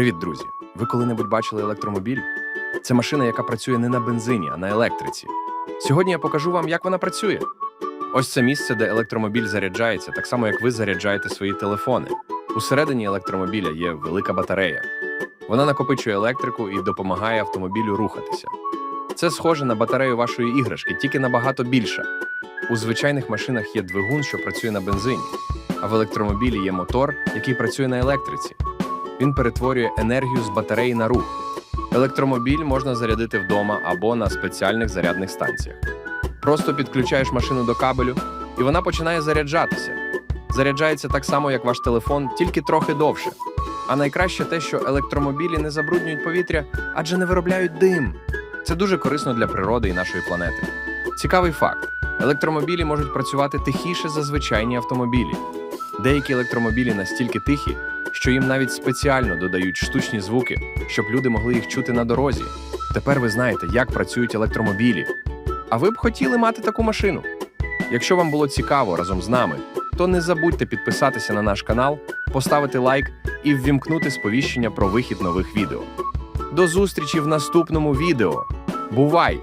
Привіт, друзі! Ви коли-небудь бачили електромобіль? Це машина, яка працює не на бензині, а на електриці. Сьогодні я покажу вам, як вона працює. Ось це місце, де електромобіль заряджається, так само як ви заряджаєте свої телефони. Усередині електромобіля є велика батарея. Вона накопичує електрику і допомагає автомобілю рухатися. Це схоже на батарею вашої іграшки, тільки набагато більша. У звичайних машинах є двигун, що працює на бензині, а в електромобілі є мотор, який працює на електриці. Він перетворює енергію з батареї на рух. Електромобіль можна зарядити вдома або на спеціальних зарядних станціях. Просто підключаєш машину до кабелю, і вона починає заряджатися. Заряджається так само, як ваш телефон, тільки трохи довше. А найкраще те, що електромобілі не забруднюють повітря, адже не виробляють дим. Це дуже корисно для природи і нашої планети. Цікавий факт: електромобілі можуть працювати тихіше за звичайні автомобілі. Деякі електромобілі настільки тихі, що їм навіть спеціально додають штучні звуки, щоб люди могли їх чути на дорозі. Тепер ви знаєте, як працюють електромобілі. А ви б хотіли мати таку машину? Якщо вам було цікаво разом з нами, то не забудьте підписатися на наш канал, поставити лайк і ввімкнути сповіщення про вихід нових відео. До зустрічі в наступному відео. Бувай!